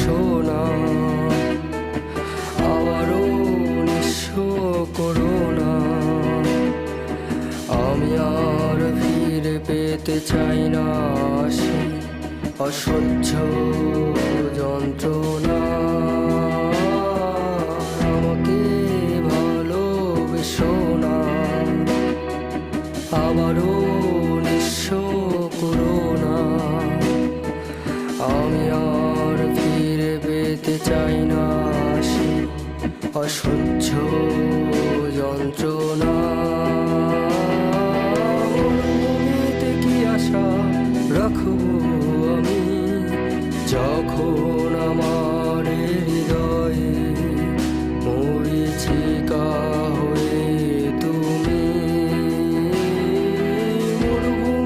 শোনা, আবারও নিঃস্ব করো আমি আর ফিরে পেতে চাই না, সে যন্ত্রণা। আমাকে ভালোবেসো না, আবারও নিঃস্ব করো আমি আর অসহ্য যন্ত্রণা। কি আশা রাখব আমি? যখন আমার